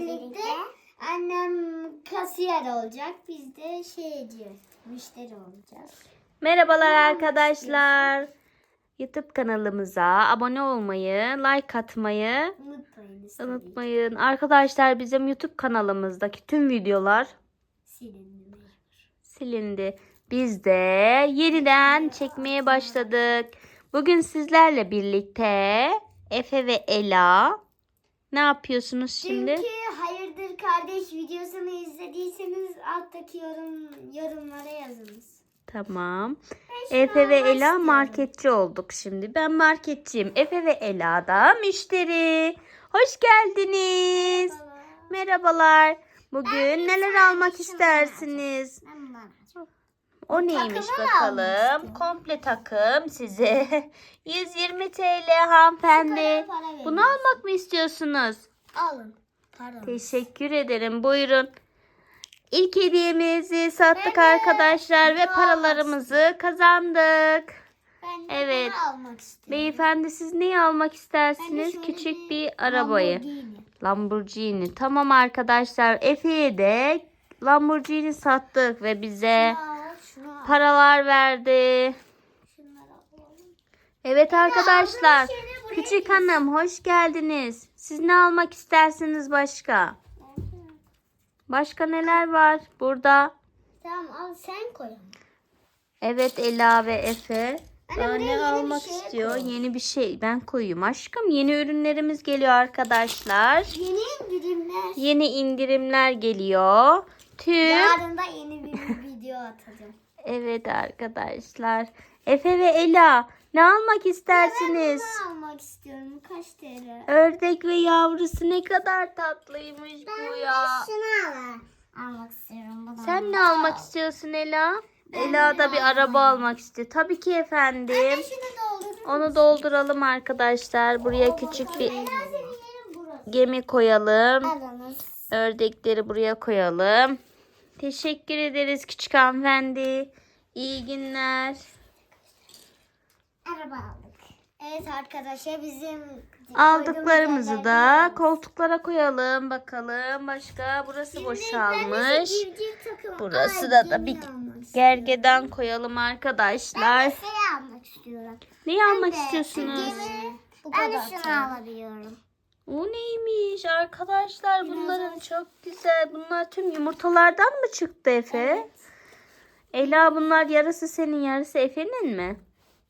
birlikte annem kasiyer olacak. Biz de şey edeceğiz. Müşteri olacağız. Merhabalar arkadaşlar. YouTube kanalımıza abone olmayı, like atmayı Unutmayınız. unutmayın. Arkadaşlar bizim YouTube kanalımızdaki tüm videolar Silindi. silindi. Biz de yeniden çekmeye başladık. Bugün sizlerle birlikte Efe ve Ela ne yapıyorsunuz şimdi? Çünkü hayırdır kardeş videosunu izlediyseniz alttaki yorum yorumlara yazınız. Tamam. Efe ve Ela istiyorum. marketçi olduk şimdi. Ben marketçiyim. Efe ve Ela da müşteri. Hoş geldiniz. Merhabalar. Bugün bir neler almak istersiniz? Ben. O neymiş takımı bakalım? Komple takım size 120 TL hanımefendi. Para. Bunu almak mı istiyorsunuz? Alın. Pardon. Teşekkür ederim. Buyurun. İlk hediyemizi sattık Ben arkadaşlar ve paralarımızı kazandık. Ben Evet. almak istiyorum. Beyefendi siz neyi almak istersiniz? Küçük bir arabayı. Lamborghini. Lamborghini. Tamam arkadaşlar. Efe'ye de Lamborghini sattık ve bize al, şunu al. paralar verdi. Evet arkadaşlar. Küçük hanım hoş geldiniz. Siz ne almak istersiniz başka? Başka neler var burada? Tamam al sen koy. Evet Ela ve Efe. Anne, ne almak şey istiyor? koy. Yeni bir şey. Ben koyayım aşkım. Yeni ürünlerimiz geliyor arkadaşlar. Yeni indirimler. Yeni indirimler geliyor. Tüm Yarın da yeni bir video atacağım. Evet arkadaşlar. Efe ve Ela ne almak istersiniz? Ben bunu almak istiyorum. Kaç TL? Ördek ve yavrusu ne kadar tatlıymış bu ya. Şunu al. Almak istiyorum. Bunu Sen ne almak istiyorsun Ela? Ela da bir araba almak istiyor. Tabii ki efendim. Anne şunu doldurur Onu dolduralım arkadaşlar. Buraya küçük bir gemi koyalım. Ördekleri buraya koyalım. Teşekkür ederiz küçük hanımefendi. İyi günler. Araba aldık. Evet arkadaşlar bizim Aldıklarımızı da koltuklara koyalım bakalım. Başka burası boşalmış. Civciv takımı. Burası Ay, da da bir gergedan koyalım Ben arkadaşlar. de şey almak istiyorum. Neyi almak Ben de istiyorsunuz? gemi- Ben de şunu alabiliyorum. O neymiş arkadaşlar? Bunların çok güzel. Bunlar tüm yumurtalardan mı çıktı Efe? Ela bunlar yarısı senin yarısı Efe'nin mi?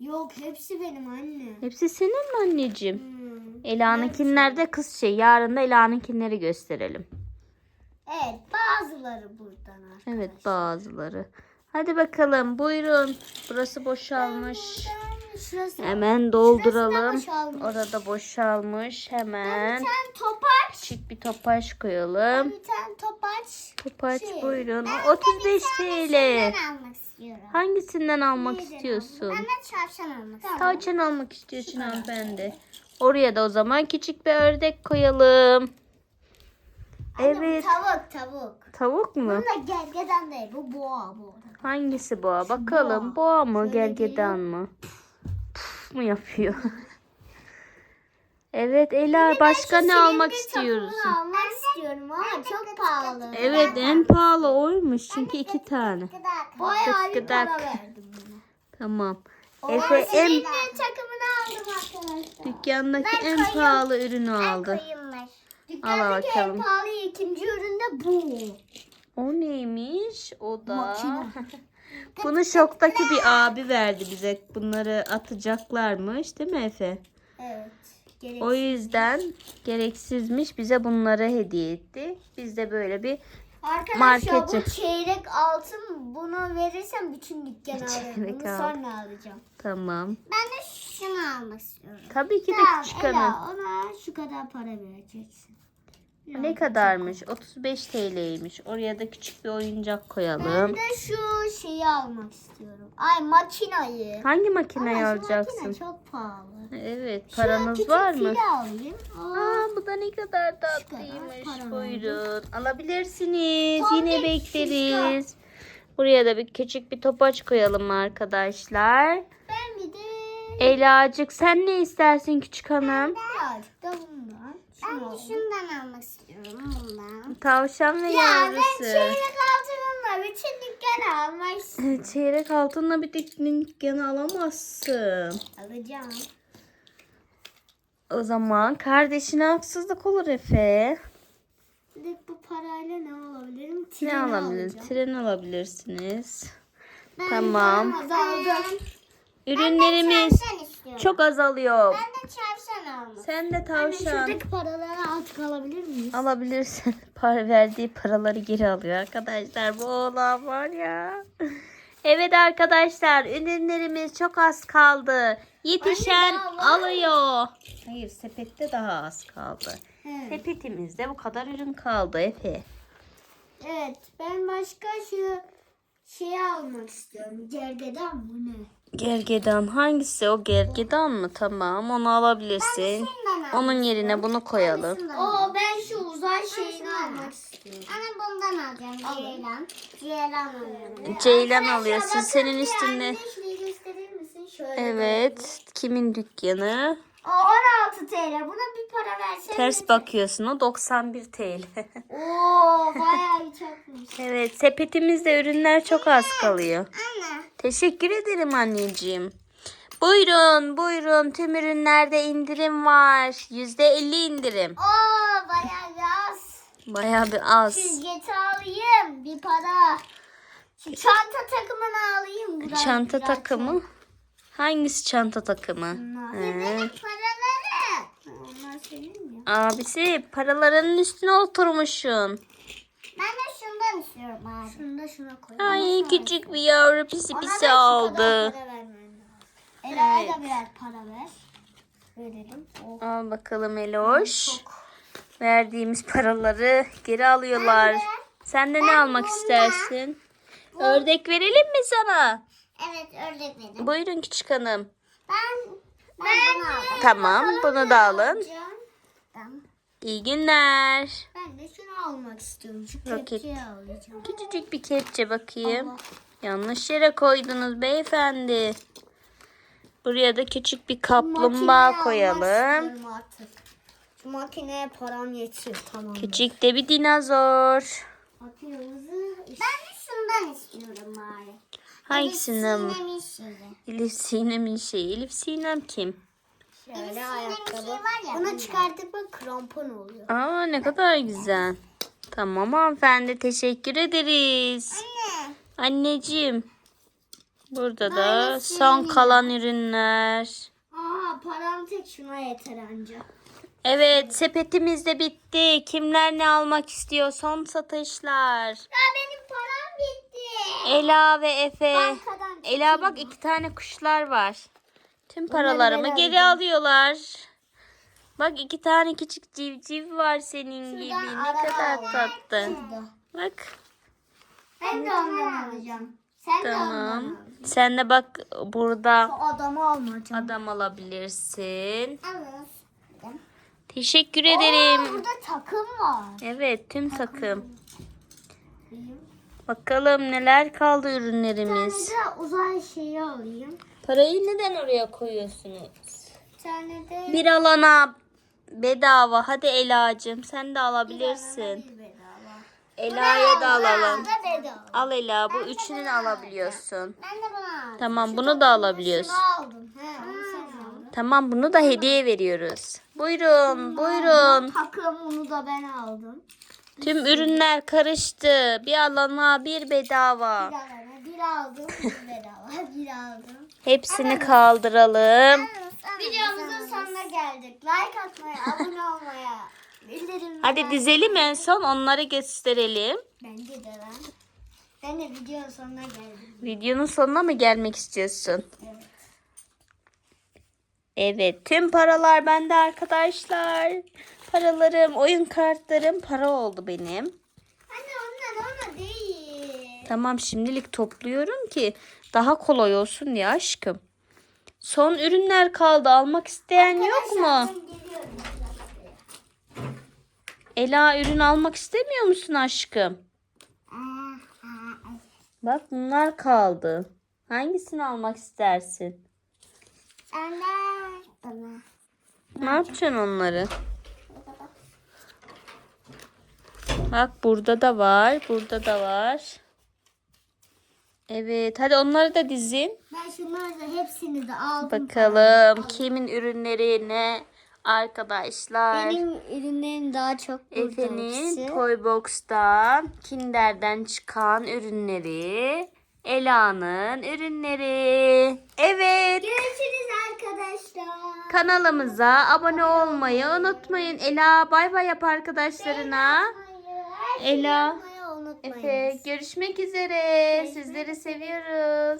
Yok hepsi benim anne. Hepsi senin mi anneciğim? Hmm. Ela'nınkiler de kız şey. Yarın da Ela'nınkileri gösterelim. Evet bazıları buradan arkadaşlar. Evet bazıları. Hadi bakalım buyurun. Burası boşalmış. Şurası. Hemen dolduralım. boşalmış. Orada boşalmış. Bir Hemen tane topaç. küçük bir topaş koyalım. Bir tane topaç. Topaç Şey, buyurun. Ben de 35 bir tane TL. şeyden almak istiyorum. Hangisinden almak Neyden istiyorsun? almak? Ben de çarşan almak istiyorum. Tavşan almak istiyorsun hanımefendi. Oraya da o zaman küçük bir ördek koyalım. Anne, Evet. Tavuk tavuk. Tavuk mu? Bunda gergedan değil bu boğa bu. Hangisi boğa? Bakalım. Boğa mı? Gergedan mı? Mu yapıyor? evet Ela başka ne almak istiyorsun? Bunu almak istiyorum ama çok pahalı. Evet en pahalı oymuş çünkü iki tane. Bayağı bir para verdim buna. Tamam. Efe en takımını aldım arkadaşlar. dükkandaki Ben en koyayım. pahalı ürünü aldı. Al Dükkandaki bakalım. en pahalı ikinci ürün de bu. O neymiş? O da. Makine. Bunu şoktaki bir abi verdi bize. Bunları atacaklarmış değil mi Efe? Evet. O yüzden gereksizmiş. Bize bunları hediye etti. Biz de böyle bir Arkadaşlar marketçi. bu çeyrek altın bunu verirsem bütün dükkanı alırım. Bunu sonra alacağım. tamam. Ben de şunu almak istiyorum. Tabii ki de Tamam, küçük. Ela, ona şu kadar para vereceksin. Ne kadarmış? 35 TL'ymiş. Oraya da küçük bir oyuncak Ben koyalım. de şu şeyi almak istiyorum. Ay makinayı. Hangi makineyi Ama şu alacaksın? makine çok pahalı. Evet, Şu paranız var mı? fili alayım. Aa, Aa, bu da ne kadar kadar tatlıymış. para Buyurun. Alabilirsiniz. Tabii, Yine bekleriz. Buraya da bir küçük bir topaç koyalım arkadaşlar. ben bir de Elacık sen ne istersin küçük hanım? birazcık da bundan. Ben şundan almak istiyorum bundan. Tavşan ve Ya ben yavrusu. çeyrek altınımla bütün dükkanı almak istiyorum. Çeyrek altınla bir dükkanı alamazsın. Alacağım. O zaman kardeşine haksızlık olur Efe. Bu parayla ne alabilirim? Ne Treni alabilir? alacağım. Tren alabilirsiniz. Ben Tamam. Azaldı. Ürünlerimiz çok azalıyor. Ben de çarşan almak. Sen de tavşan Şuradaki paraları artık alabilir miyiz? alabilirsin. Para verdiği paraları geri alıyor arkadaşlar. Bu oğlan var ya. Evet arkadaşlar ürünlerimiz çok az kaldı. Yetişen Anne, alıyor. Hayır sepette daha az kaldı. Evet. Sepetimizde bu kadar ürün kaldı Efe. evet. Ben başka şu şeyi almak istiyorum. Gergedan bu ne? Gergedan hangisi o gergedan mı? Tamam onu alabilirsin. Onun yerine bunu koyalım. Oo ben şu uzay şeyini almak istiyorum. Ana bundan alacağım. Ceylan. Ceylan alıyorum. Ceylan alıyorsun. Senin üstünde. Şurayı gösterir misin? Şöyle. Evet. Kimin dükkanı? O 16 TL. Buna bir para versene. Ters bakıyorsun o 91 TL. Oo bayağı çakmış. evet sepetimizde ürünler çok az kalıyor. Anne. Teşekkür ederim anneciğim. Buyurun buyurun tüm ürünlerde indirim var. %50 indirim. Oo bayağı az. Bayağı bir az. Süzgeci alayım. Bir para. Şu çanta takımını alayım. Biraz, Çanta biraz takımı. Hangisi çanta takımı? Paraları. Onlar senin mi? Abisi paralarının üstüne oturmuşsun. Ben de şundan istiyorum abi. Şunu da şuna koy. Ay küçük bir yavru pisi Ona da pisi lazım. Ela'ya da biraz para ver. Verelim. Oh. Al bakalım Eloş. Verdiğimiz paraları geri alıyorlar. Ben de. Sen de ne Ben almak bundan. istersin? Ördek verelim mi sana? Evet ördek verin. Buyurun küçük hanım. Ben ben bunu aldım. Tamam bunu da alın. Tamam. İyi günler. Ben de şunu almak istiyorum. Şu Roket. alacağım. Küçücük bir kepçe bakayım. Allah. Yanlış yere koydunuz beyefendi. Buraya da küçük bir kaplumbağa Makineyi almak koyalım. istiyorum artık. Şu makineye param yetiyor tamam. Küçük de bir dinozor. Makinemizi... Ben de şundan istiyorum bari. Hangisinden mi? Sinemin şeyi. Elif Sinem'in şeyi. Elif Sinem kim? Şöyle ayakkabı. Bunu çıkartıp bak krampon oluyor. Aa ne kadar güzel. Tamam hanımefendi teşekkür ederiz. Anne. Anneciğim. Burada da Aynı son şey. kalan ürünler. Aa param tek şuna yeter anca. Evet sepetimiz de bitti. Kimler ne almak istiyor? Son satışlar. Ya benim param bitti. Ela ve Efe. Bankadan Ela bak iki tane kuşlar var. Tüm paralarımı geri alıyorlar. Bak iki tane küçük civciv var senin gibi. Ne kadar tatlı. Bak. Ben de ondan alacağım. Sen de Tamam. al. Sen de bak burada Şu adamı almayacağım. adam alabilirsin. Alın. Teşekkür Aa, ederim. burada takım var. Evet tüm takım. Bakalım neler kaldı Bir tane ürünlerimiz. de uzay şeyi alayım. Parayı neden oraya koyuyorsunuz? Bir tane de Bir alana bedava. Hadi Ela'cığım sen de alabilirsin. Ela'ya da alalım. Al Ela bu üçünü de alabiliyorsun. Ben de bunu aldım. Tamam bunu da alabiliyorsun. Şunu aldım. He, onu sen aldın. Tamam bunu da hediye veriyoruz. Buyurun buyurun. Takım onu da ben aldım. Tüm ürünler karıştı. Bir alana bir bedava. Bir alana bir aldım, bir bedava. Bir aldım. Hepsini kaldıralım. Videomuzun sonuna geldik. Like atmayı, abone olmaya, bildirimleri. Hadi dizelim en son onları gösterelim. Bence de ben. Ben de videonun sonuna geldim. Videonun sonuna mı gelmek istiyorsun? Evet. Evet tüm paralar bende arkadaşlar. Paralarım, oyun kartlarım para oldu benim. Anne onlar ona değil. Tamam şimdilik topluyorum ki daha kolay olsun diye aşkım. Son ürünler kaldı. Almak isteyen yok mu? Ela ürün almak istemiyor musun aşkım? Bak bunlar kaldı. Hangisini almak istersin? Anne bana. Ne yapacaksın onları? Bak burada da var. Burada da var. Evet. Hadi onları da dizin. Ben şunları da hepsini de aldım. Bakalım kimin ürünleri ne? Arkadaşlar. Benim ürünlerim daha çok burada Efe'nin. Toybox'ta Kinder'den çıkan ürünleri. Ela'nın ürünleri. Evet. Görüşürüz arkadaşlar. Kanalımıza abone olmayı unutmayın. Ela bay bay yap arkadaşlarına. Ela. Efe görüşmek üzere. Sizleri seviyoruz.